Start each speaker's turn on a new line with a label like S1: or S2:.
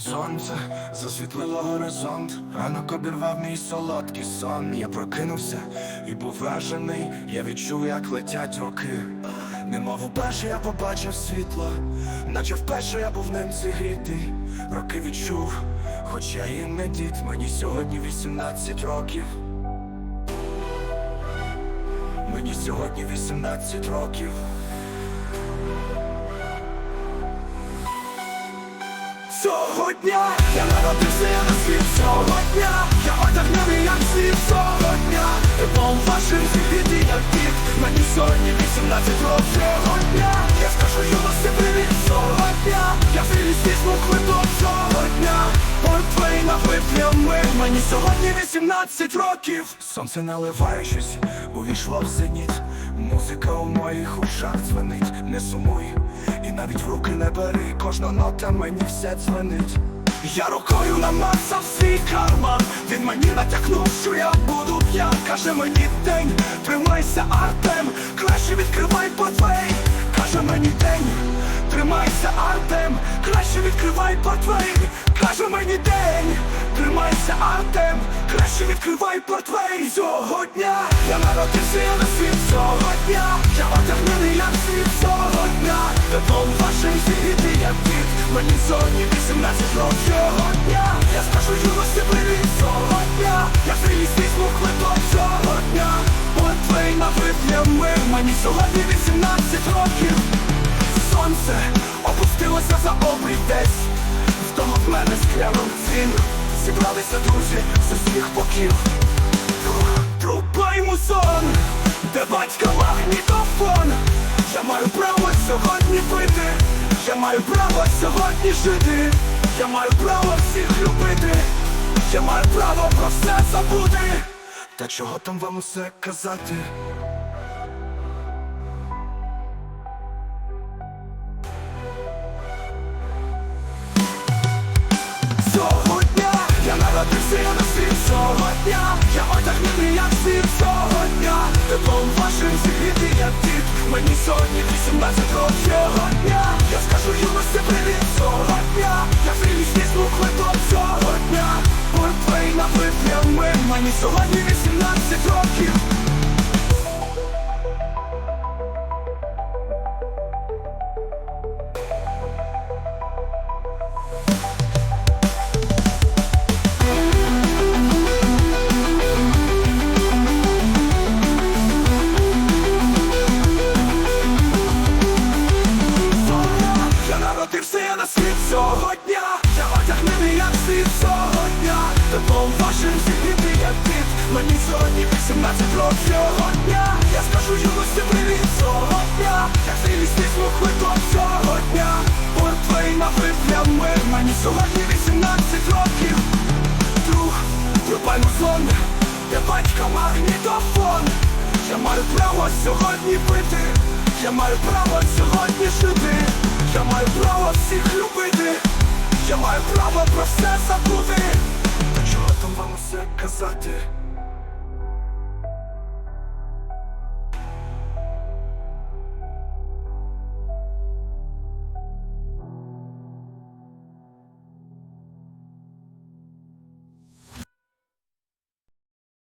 S1: Сонце засвітлило горизонт, ранок обірвав мій солодкий сон. Я прокинувся і був вражений, я відчув, як летять роки. Немов уперше я побачив світло, наче вперше я був ним зігрітий. Роки відчув, хоч я і не дід, мені сьогодні 18 років. Мені сьогодні 18 років. Цього дня я народився я на світ цього дня Я одягнений як світ цього дня Теплом вашим зігріти як дід Мені сьогодні 18 років. Цього дня Я скажу юності привіт. Цього дня Я виліз візьму квиток. Цього дня Портвейна вип'ємо Мені сьогодні 18 років. Сонце наливаючись, увійшло в зеніт Музика у моїх ушах дзвенить, не сумуй І навіть в руки не бери, кожна нота мені все дзвенить. Я рукою намацав свій карман. Він мені натякнув, що я буду п'ян. Каже мені день, тримайся Артем. Краще відкривай подвей, Каже мені день, Краще відкривай портфель Каже мені день, тримайся Артем. Краще відкривай портфель Цього дня я народився я на світ. Цього дня Я одягнений як світ. Цього дня Теплом вашим зігріти як дід Мені сьогодні 18 років. Цього дня Я скажу юності привіт цього дня Я приліз візьму квиток. Цього дня Портвейна вип'ємо Мені сьогодні 18 років. Сонце за обрій В мене склянув дзвін Зібралися друзі з усіх боків. Трубай мусон, де батька магнітофон Я маю право сьогодні пити. Я маю право сьогодні жити. Я маю право всіх любити. Я маю право про все забути. Та чого там вам усе казати? 18 цього дня Я скажу юності привіт цього дня Я приліз візьму до цього дня Портвейна вип'ємо Мені сьогодні 18 років вашим зігріти як дід Мені сьогодні 18 років. Цього дня Я скажу юності привіт. Цього дня Я зрілість візьму квиток цього дня Портвейна вип'ємо Мені сьогодні 18 років. Друг, рубай музон Де батька магнітофон. Я маю право сьогодні пити. Я маю право сьогодні жити. Я маю право всіх любити. Я маю право про все забути Та вам усе казати?